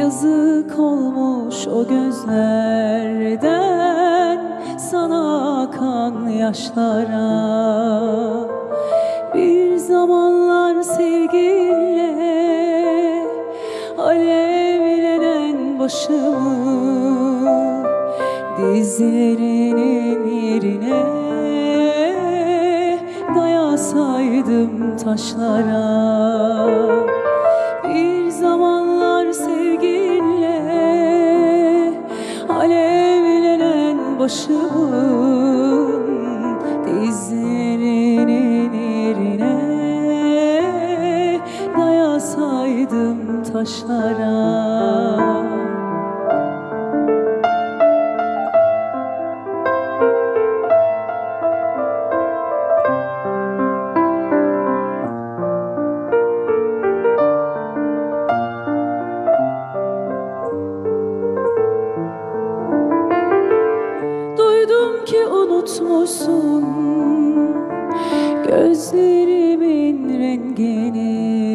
Yazık olmuş o gözlerden sana akan yaşlara. Bir zamanlar sevgiyle alevlenen başımı Dizlerinin yerine dayasaydım taşlara. Bir zamanlar başımın Dizlerinin yerine dayasaydım taşlara ki unutmuşsun. Gözlerimin rengini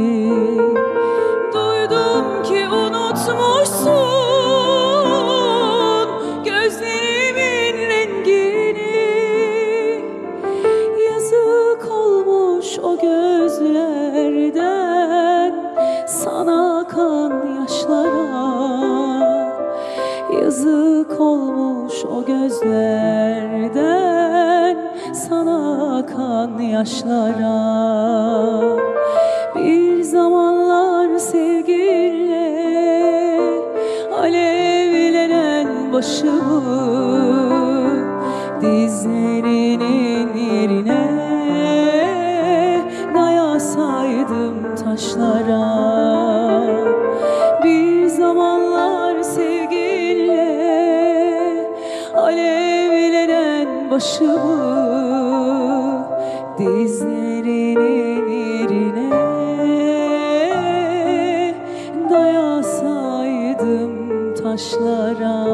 Yazık olmuş o gözlerden sana akan yaşlara. Bir zamanlar sevgiyle alevlenen başımı Dizlerinin alevlenen başımı Dizlerinin yerine dayasaydım taşlara